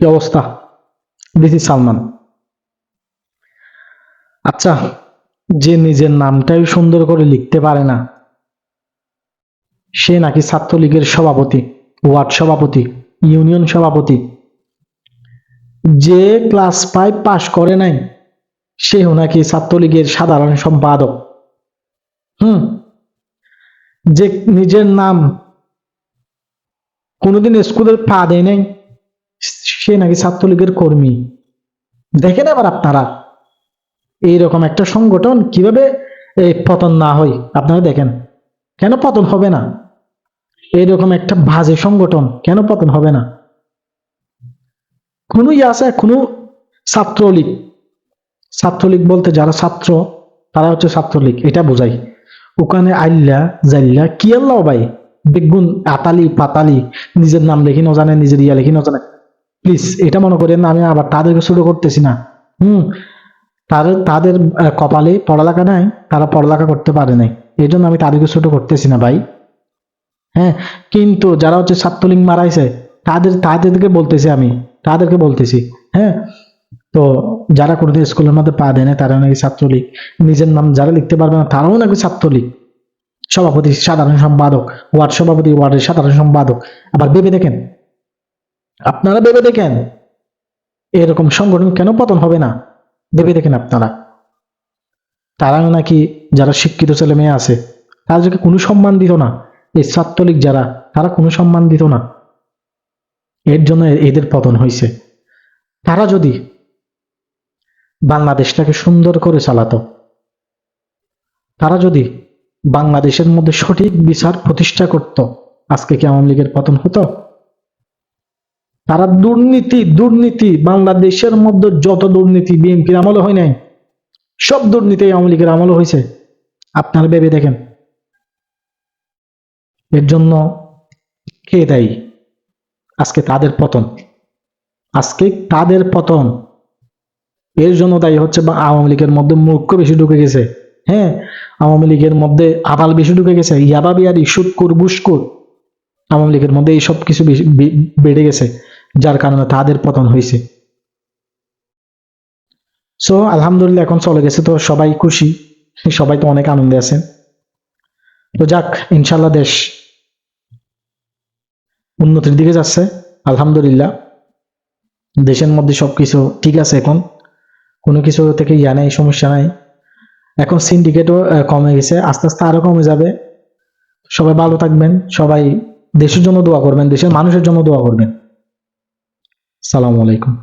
কি অবস্থা? দিস সালমান আচ্ছা যে নিজের নামটাই সুন্দর করে লিখতে পারে না, সে নাকি ছাত্রলীগের সভাপতি, ওয়ার্ড সভাপতি, ইউনিয়ন সভাপতি। যে ক্লাস ফাইভ পাশ করে নাই, সেও নাকি ছাত্রলীগের সাধারণ সম্পাদক। হুম, যে নিজের নাম কোনোদিন স্কুলের পা দেয় নাই সে নাকি ছাত্রলীগের কর্মী। দেখেন এবার আপনারা, এইরকম একটা সংগঠন কীভাবে এই পতন না হয়, আপনারা দেখেন। কেন পতন হবে না? এইরকম একটা বাজে সংগঠন কেন পতন হবে না? কোনো ইয়ে আছে, কোনো ছাত্রলীগ। ছাত্রলীগ বলতে যারা ছাত্র, তারা হচ্ছে ছাত্রলীগ, এটা বোঝাই। ওখানে আইল্লা জাইল্লা, কি আল্লাহ ভাই? বেগুন, আতালি, পাতালি, নিজের নাম লেখি ন জানে, নিজের ইয়া লেখি ন জানে। প্লিজ এটা মনে করেন আমি আবার তাদেরকে ছোট করতেছি না। হুম, তাদের তাদের কপালে পড়ালেখা নাই, তারা পড়ালেখা করতে পারে নাই। এই জন্য আমি তাদেরকে ছোট করতেছি না ভাই। হ্যাঁ কিন্তু যারা হচ্ছে ছাত্রলীগ মারাইছে, তাদের, তাদেরকে বলতেছি আমি, তাদেরকে বলতেছি। হ্যাঁ তো যারা কোনোদিন স্কুলের মধ্যে পা দেয় না তারা নাকি ছাত্রলীগ। নিজের নাম যারা লিখতে পারবে না, তারাও নাকি ছাত্রলীগ। সভাপতি সাধারণ সম্পাদক, ওয়ার্ড সভাপতি, ওয়ার্ডের সাধারণ সম্পাদক। আবার ভেবে দেখেন আপনারা ভেবে দেখেন। এরকম সংগঠন কেন পতন হবে না? ভেবে দেখেন আপনারা। তারাও নাকি যারা শিক্ষিত ছেলে মেয়ে আছে তাদেরকে কোনো সম্মান দিত না, এই ছাত্রলীগ যারা, তারা কোনো সম্মান দিত না। এর জন্য এদের পতন হয়েছে তারা যদি বাংলাদেশটাকে সুন্দর করে চালাতো, তারা যদি বাংলাদেশের মধ্যে সঠিক বিচার প্রতিষ্ঠা করত, আজকে কি আওয়ামী লীগের পতন হতো? তারা দুর্নীতি দুর্নীতি, বাংলাদেশের মধ্যে যত দুর্নীতি বিএনপির আমলে হয় নাই, সব দুর্নীতি আওয়ামী লীগের আমলে হয়েছে। আপনারা ভেবে দেখেন। এর জন্য কে দায়ী? আজকে তাদের পতন। আজকে তাদের পতন। এর জন্য দায়ী হচ্ছে বা আওয়ামী লীগের মধ্যে মূর্খ বেশি ঢুকে গেছে। হ্যাঁ আওয়ামী লীগের মধ্যে আবাল বেশি ঢুকে গেছে। ইয়াবা বিয়ারি সুৎকুর, বুসকুর। আওয়ামী লীগের মধ্যে এই সব কিছু বেড়ে গেছে। যার কারণে তাদের পতন হয়েছে। সো আলহামদুলিল্লাহ, এখন চলে গেছে তো সবাই খুশি, সবাই তো অনেক আনন্দে আছেন। তো যাক ইনশাল্লাহ দেশ উন্নতির দিকে যাচ্ছে, আলহামদুলিল্লাহ। দেশের মধ্যে সবকিছু ঠিক আছে এখন, কোনো কিছু থেকে ইয়া নেই, সমস্যা নাই। এখন সিন্ডিকেটও কমে গেছে, আস্তে আস্তে আরও কমে যাবে। সবাই ভালো থাকবেন, সবাই দেশের জন্য দোয়া করবেন, দেশের মানুষের জন্য দোয়া করবেন। সালাম আলাইকুম।